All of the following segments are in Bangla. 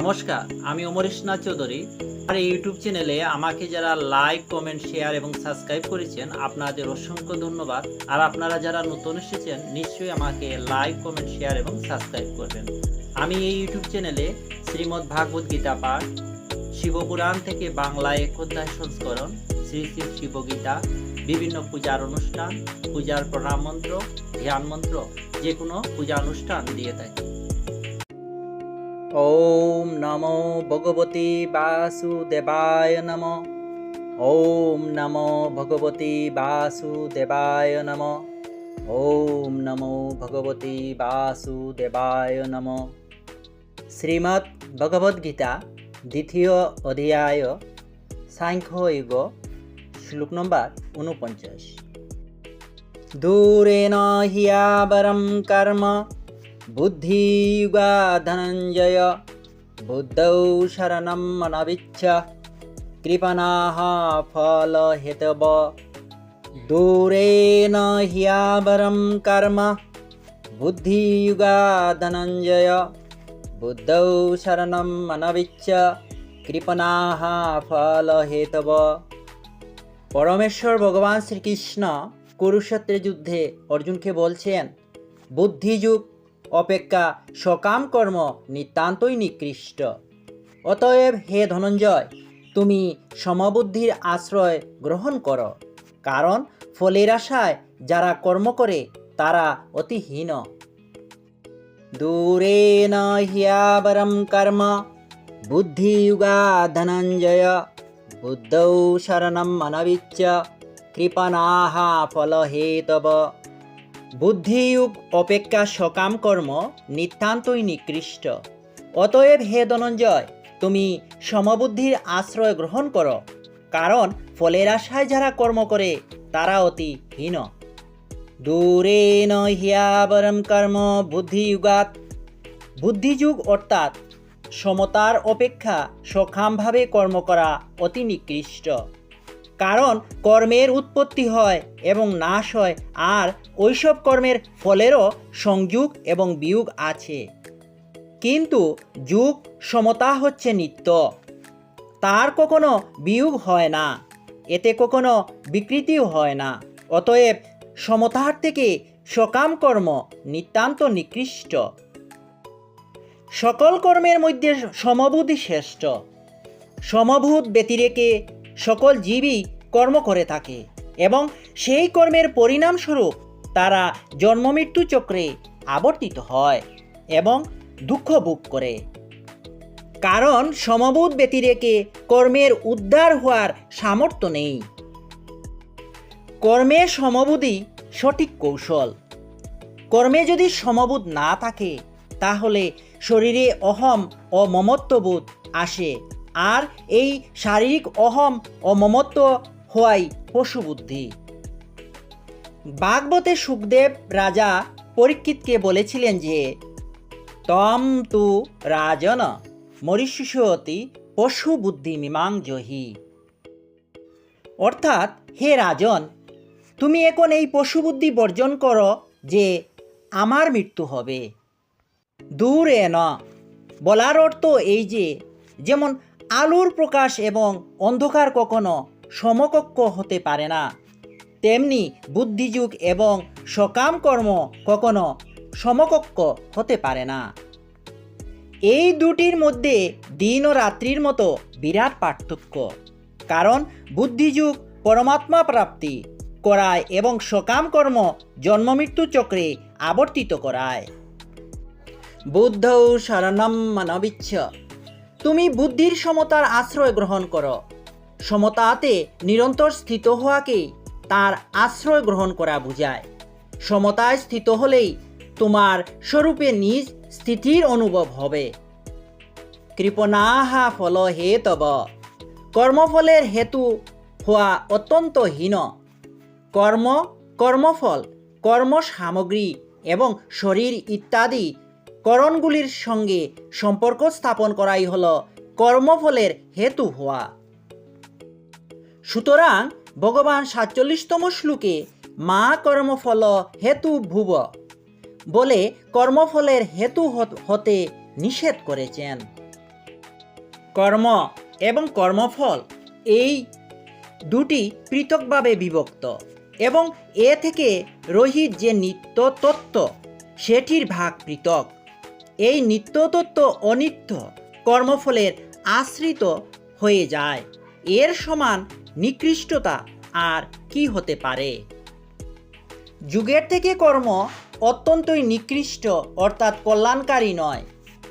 নমস্কার, আমি অমর ইসনাথ চৌধুরী আর ইউটিউব চ্যানেলে আমাকে যারা লাইক, কমেন্ট, শেয়ার এবং সাবস্ক্রাইব করেছেন, আপনাদের অসংখ্য ধন্যবাদ। আর আপনারা যারা নতুন এসেছেন, নিশ্চয়ই আমাকে লাইক, কমেন্ট, শেয়ার এবং সাবস্ক্রাইব করবেন। আমি এই ইউটিউব চ্যানেলে শ্রীমদ্ ভাগবত গীতা পাঠ, শিবপুরাণ থেকে বাংলায় এক অধ্যায় সংস্করণ, শ্রী শ্রী শিবগীতা, বিভিন্ন পূজার অনুষ্ঠান, পূজার প্রণাম মন্ত্র, ধ্যান মন্ত্র যে কোনো পূজা অনুষ্ঠান দিয়ে থাকি। ওম নমো ভগবতী বাসুদেবায় নম। ওম নমো ভগবতী বাসুদেবায় নম। ওম নমো ভগবতী বাসুদেবায় নম। শ্রীমদ্ ভগবদ্গীতা দ্বিতীয় অধ্যায় সাংখ্যয়োগ শ্লোক নম্বর ঊনপঞ্চাশ। দূরেণ হিয়াবরম কর্ম বুদ্ধিবা ধনঞ্জয় বুদ্ধৌ শরণম কৃপনা ফল ফলহেতব দূরেণ হিয়াবরম কর্ম বুদ্ধিযুগা ধনঞ্জয় বুদ্ধৌ শরণম কৃপনা ফল ফলহেতব পরমেশ্বর ভগবান শ্রীকৃষ্ণ কুরুক্ষেত্রের যুদ্ধে অর্জুনকে বলছেন, বুদ্ধিযুগ অপেক্ষা সকাম কর্ম নিতান্তই নিকৃষ্ট। অতএব হে ধনঞ্জয়, তুমি সমবুদ্ধির আশ্রয় গ্রহণ করো, কারণ ফলের আশায় যারা কর্ম করে, তারা অতিহীন দূরেন হিয়াবরম কর্ম, বুদ্ধিযুগা ধনঞ্জয়, বুদ্ধৌ শরণম অনবিচ্য কৃপণাহা ফলহেতব। বুদ্ধিযুগ অপেক্ষা সকাম কর্ম নিতান্তই নিকৃষ্ট। অতএব হে ধনঞ্জয়, তুমি সমবুদ্ধির আশ্রয় গ্রহণ করো, কারণ ফলের আশায় যারা কর্ম করে, তারা অতি হীন। দূরে হিয়াবরম কর্ম বুদ্ধিযুগাত বুদ্ধিযুগ অর্থাৎ সমতার অপেক্ষা সকামভাবে কর্ম করা অতি নিকৃষ্ট। কারণ কর্মের উৎপত্তি হয় এবং নাশ হয়, আর ওইসব কর্মের ফলেরও সংযোগ এবং বিয়োগ আছে। কিন্তু যুগ সমতা হচ্ছে নিত্য। তার কখনো বিয়োগ হয় না, এতে কখনো বিকৃতিও হয় না। অতএব সমতার থেকে সকাম কর্ম নিতান্ত নিকৃষ্ট। সকল কর্মের মধ্যে সমবুদ্ধি শ্রেষ্ঠ। সমভূত ব্যতিরেকে সকল জীবই কর্ম করে থাকে এবং সেই কর্মের পরিণামস্বরূপ তারা জন্মমৃত্যু চক্রে আবর্তিত হয় এবং দুঃখ ভোগ করে। কারণ সমবোধ ব্যতিরেকে কর্মের উদ্ধার হওয়ার সামর্থ্য নেই। কর্মে সমবুদ্ধি সঠিক কৌশল। কর্মে যদি সমবোধ না থাকে, তাহলে শরীরে অহম ও মমত্ববোধ আসে আর এই শারীরিক অহম ও মমত্ব হওয়াই পশুবুদ্ধি। বাগবতে সুখদেব রাজা পরীক্ষিতকে বলেছিলেন যে, তম তু রাজন মরিষ্যতি পশু বুদ্ধি মীমাংজহি অর্থাৎ, হে রাজন, তুমি এখন এই পশুবুদ্ধি বর্জন করো যে আমার মৃত্যু হবে। দূরে ন। বলার অর্থ এই যে, যেমন আলোর প্রকাশ এবং অন্ধকার কখনো সমকক্ষ হতে পারে না। তেমনি বুদ্ধিযুগ এবং সকাম কর্ম কখনো সমকক্ষ হতে পারে না। এই দুটির মধ্যে দিন ও রাত্রির মতো বিরাট পার্থক্য। কারণ বুদ্ধিযুগ, পরমাত্মা প্রাপ্তি, করায় এবং সকাম কর্ম জন্মমৃত্যু চক্রে আবর্তিত করায়। বুদ্ধৌ শরণম মানবিচ্ছ। তুমি বুদ্ধির সমতার আশ্রয় গ্রহণ করো। সমতাতে নিরন্তর স্থিত হওয়াকে তার আশ্রয় গ্রহণ করা বোঝায়। সমতায় স্থিত হলেই তোমার স্বরূপে নিজ স্থিতির অনুভব হবে। কৃপণাহা ফল হে তব কর্মফলের হেতু হওয়া অত্যন্ত হীন। কর্ম, কর্মফল কর্ম সামগ্রী এবং শরীর ইত্যাদি করণগুলির সঙ্গে সম্পর্ক স্থাপন করাই হল কর্মফলের হেতু হওয়া। সুতরাং ভগবান সাতচল্লিশতম শ্লোকে মা কর্মফল হেতু ভুব বলে কর্মফলের হেতু হত- নিষেধ করেছেন। কর্ম এবং কর্মফল এই দুটি পৃথকভাবে বিভক্ত এবং এ থেকে রহিত যে নিত্য তত্ত্ব, সেটির ভাগ পৃথক। এই নিত্যতত্ত্ব অনিত্য কর্মফলের আশ্রিত হয়ে যায়। এর সমান নিকৃষ্টতা আর কি হতে পারে? যুগের থেকে কর্ম অত্যন্তই নিকৃষ্ট অর্থাৎ কল্যাণকারী নয়।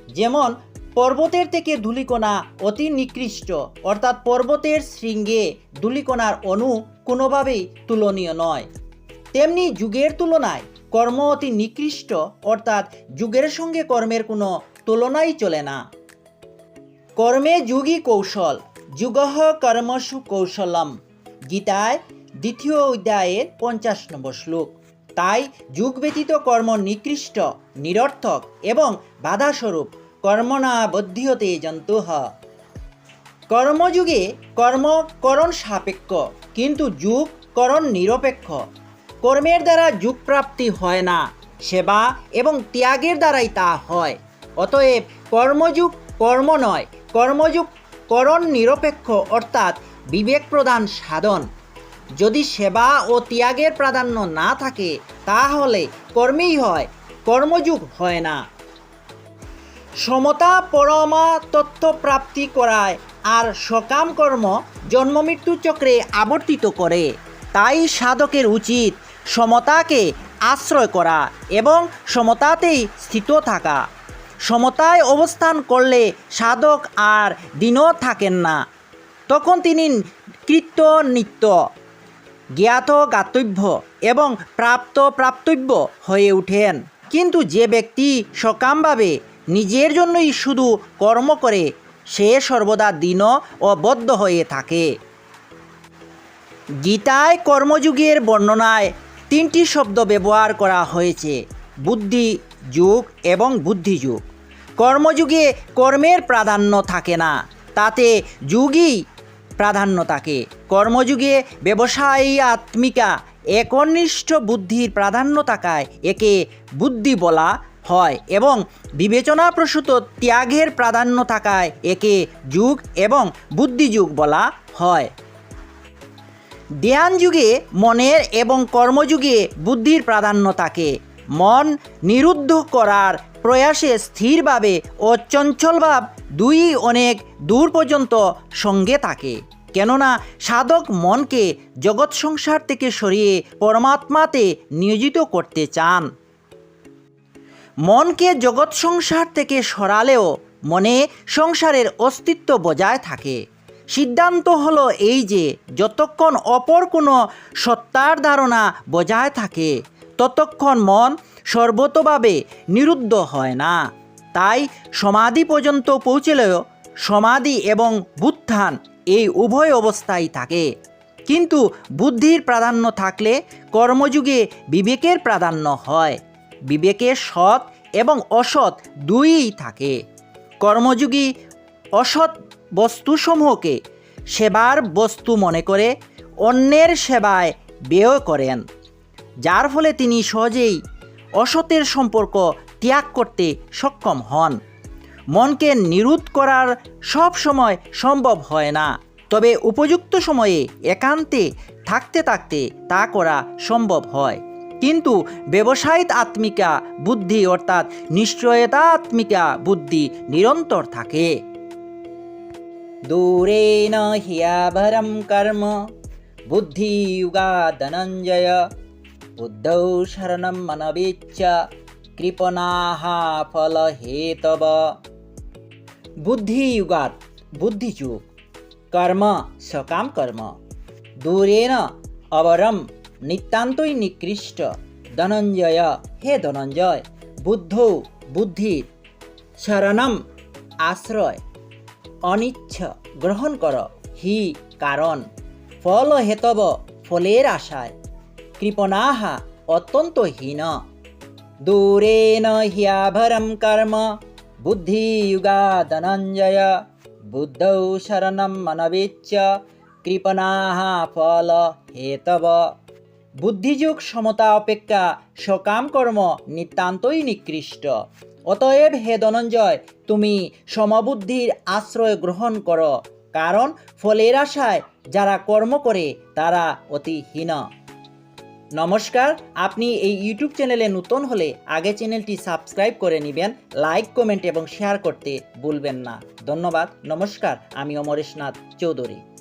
যেমন পর্বতের থেকে ধূলিকণা অতি নিকৃষ্ট অর্থাৎ পর্বতের শৃঙ্গে ধূলিকণার অণু কোনোভাবেই তুলনীয় নয়। তেমনি যুগের তুলনায় কর্ম অতি নিকৃষ্ট, অর্থাৎ যুগের সঙ্গে কর্মের কোনো তুলনাই চলে না। কর্মে যুগী কৌশল, যুগহ কর্মসু কৌশলম। গীতায় দ্বিতীয় অধ্যায়ের পঞ্চাশ নম্বর শ্লোক। তাই যুগ ব্যতীত কর্ম নিকৃষ্ট, নিরর্থক এবং বাধাস্বরূপ কর্মণা বধ্যতে জন্তুহ। কর্মযুগে কর্ম করণ সাপেক্ষ, কিন্তু যুগ করণ নিরপেক্ষ। কর্মের দ্বারা যুগপ্রাপ্তি হয় না, সেবা এবং ত্যাগের দ্বারাই তা হয়। অতএব কর্মযুগ কর্ম নয়, কর্মযুগ করণ নিরপেক্ষ অর্থাৎ বিবেক প্রদান সাধন। যদি সেবা ও ত্যাগের প্রাধান্য না থাকে, তাহলে কর্মেই হয়, কর্মযুগ হয় না। সমতা পরমা তথ্য প্রাপ্তি করায় আর সকাম কর্ম জন্মমৃত্যু চক্রে আবর্তিত করে। তাই সাধকের উচিত সমতাকে আশ্রয় করা এবং সমতাতেই স্থিত থাকা। সমতায় অবস্থান করলে সাধক আর দিনও থাকেন না। তখন তিনি কৃত্য নিত্য, জ্ঞাত জ্ঞাতব্য এবং প্রাপ্ত প্রাপ্তব্য হয়ে ওঠেন। কিন্তু যে ব্যক্তি সকামভাবে নিজের জন্যই শুধু কর্ম করে, সে সর্বদা দীন ও বদ্ধ হয়ে থাকে। গীতায় কর্মযুগের বর্ণনায় তিনটি শব্দ ব্যবহার করা হয়েছে, বুদ্ধি যুগ এবং বুদ্ধিযুগ কর্মযুগে কর্মের প্রাধান্য থাকে না, তাতে যুগই প্রাধান্য থাকে। কর্মযুগে ব্যবসায়ী আত্মিকা একনিষ্ঠ বুদ্ধির প্রাধান্য থাকায় একে বুদ্ধি বলা হয় এবং বিবেচনাপ্রসূত ত্যাগের প্রাধান্য থাকায় একে যুগ এবং বুদ্ধিযুগ বলা হয়। ধ্যান যুগে মনের এবং কর্মযুগে বুদ্ধির প্রাধান্য থাকে। মন নিরুদ্ধ করার প্রয়াসে স্থিরভাবে ও চঞ্চলভাব দুই অনেক দূর পর্যন্ত সঙ্গে থাকে। কেননা সাধক মনকে জগৎ সংসার থেকে সরিয়ে পরমাত্মাতে নিয়োজিত করতে চান। মনকে জগৎ সংসার থেকে সরালেও মনে সংসারের অস্তিত্ব বজায় থাকে। সিদ্ধান্ত হলো এই যে, যতক্ষণ অপর কোনো সত্তার ধারণা বজায় থাকে, ততক্ষণ মন সর্বতভাবে নিরুদ্ধ হয় না। তাই সমাধি পর্যন্ত পৌঁছলেও সমাধি এবং বুত্থান এই উভয় অবস্থায় থাকে। কিন্তু বুদ্ধির প্রাধান্য থাকলে কর্মযুগে বিবেকের প্রাধান্য হয়। বিবেকে সৎ এবং অসৎ দুইই থাকে। কর্মযুগী অসৎ বস্তুসমূহকে সেবার বস্তু মনে করে অন্যের সেবায় ব্যয় করেন, যার ফলে তিনি সহজেই অসতের সম্পর্ক ত্যাগ করতে সক্ষম হন। মনকে নিরোধ করার সব সময় সম্ভব হয় না, তবে উপযুক্ত সময়ে একান্তে থাকতে থাকতে তা করা সম্ভব হয়। কিন্তু ব্যবসায়িক আত্মিকা বুদ্ধি অর্থাৎ নিশ্চয়তা আত্মিকা বুদ্ধি নিরন্তর থাকে। দূরেন হিয়াভরম কর্ম বুদ্ধিযুগা ধনঞ্জয় বুদ্ধৌ শরণম মনবিচ্ছ কৃপণাহ ফল হেতব বুদ্ধিযুগাত বুদ্ধিযুগ কর্ম সকাম কর্ম দূরেন অবরম নিতান্তই নিকৃষ্ট ধনঞ্জয় হে ধনঞ্জয় বুদ্ধ বুদ্ধির শরণম আশ্রয় অনিচ্ছ গ্রহণ কর। হি, কারণ। ফল হেতব, ফলের আশায়। কৃপণাহা, অত্যন্ত হীন। দূরেন হ্যাভরম কর্ম। বুদ্ধিযুগা ধনঞ্জয় বুদ্ধৌ শরণম মনবিচ্ছ। কৃপণাহা, ফল হেতব। বুদ্ধিযুগ, সমতা অপেক্ষা, সকাম কর্ম নিতান্তই নিকৃষ্ট। অতএব হে ধনঞ্জয়, তুমি সমবুদ্ধির আশ্রয় গ্রহণ করো। কারণ ফলের আশায় যারা কর্ম করে, তারা অতি হীন। নমস্কার, আপনি এই ইউটিউব চ্যানেলে নতুন হলে আগে চ্যানেলটি সাবস্ক্রাইব করে নেবেন, লাইক, কমেন্ট এবং শেয়ার করতে ভুলবেন না। ধন্যবাদ, নমস্কার, আমি অমরেশনাথ চৌধুরী।